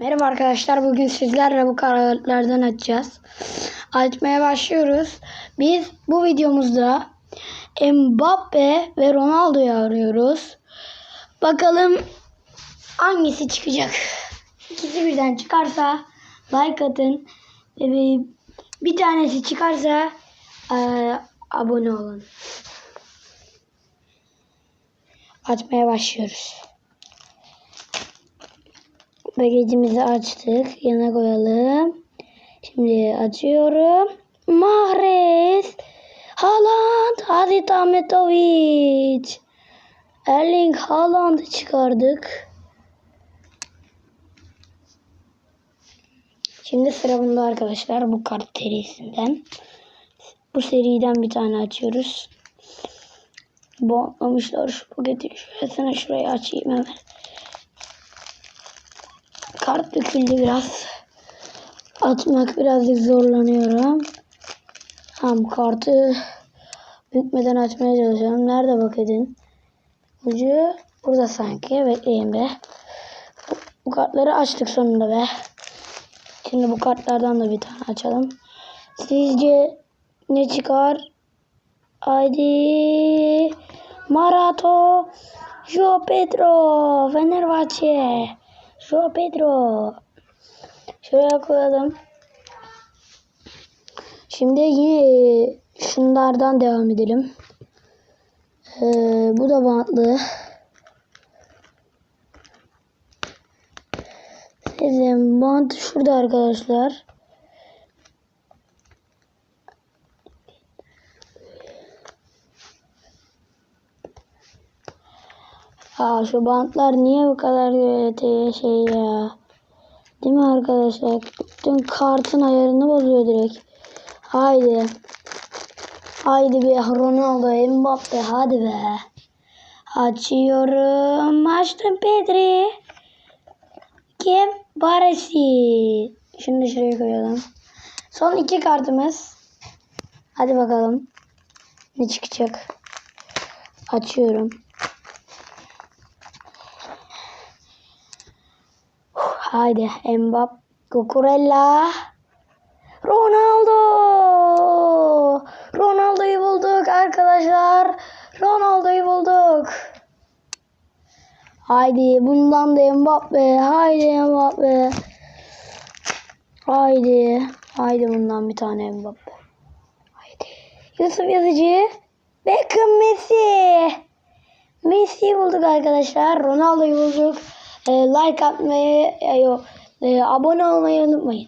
Merhaba arkadaşlar. Bugün sizlerle bu kartlardan açacağız. Açmaya başlıyoruz. Biz bu videomuzda Mbappe ve Ronaldo'yu arıyoruz. Bakalım hangisi çıkacak. İkisi birden çıkarsa like atın. Ve bir, tanesi çıkarsa eee, abone olun. Açmaya başlıyoruz. Bagajımızı açtık. Yana koyalım. Şimdi açıyorum. Mahrez. Haaland. Hazreti Ahmetovic. Erling Haaland'ı çıkardık. Şimdi sıra bunda arkadaşlar. Bu kart serisinden. Bu seriden bir tane açıyoruz. Bantlamışlar şu paketi. Şöyle sana şurayı açayım hemen. Kart döküldü biraz. Atmak birazcık zorlanıyorum. Tam kartı bükmeden açmaya çalışıyorum. Nerede bakın? Ucu burada sanki. Bekleyin be. Bu, bu kartları açtık sonunda be. Şimdi bu kartlardan da bir tane açalım. Sizce ne çıkar? Haydi. Marato. Joe Pedro. Fenerbahçe. Joe Pedro. Şuraya koyalım. Şimdi yine şunlardan devam edelim. Ee, bu da bantlı. Bizim bant şurada arkadaşlar. Aa şu bantlar niye bu kadar şey ya? Değil mi arkadaşlar? Bütün kartın ayarını bozuyor direkt. Haydi. Haydi bir Ronaldo, Mbappe hadi be. Açıyorum. Açtım Pedri. Kim? Baresi. Da şuraya koyalım. Son iki kartımız. Hadi bakalım. Ne çıkacak? Açıyorum. Haydi Mbappe, Cucurella, Ronaldo. Ronaldo'yu bulduk arkadaşlar. Ronaldo'yu bulduk. Haydi bundan da Mbappe. Haydi Mbappe. Haydi. Haydi bundan bir tane Mbappe. Haydi. Yusuf Yazıcı. Beckham Messi. Messi'yi bulduk arkadaşlar. Ronaldo'yu bulduk. E, like atmayı, e, yok, e, abone olmayı unutmayın.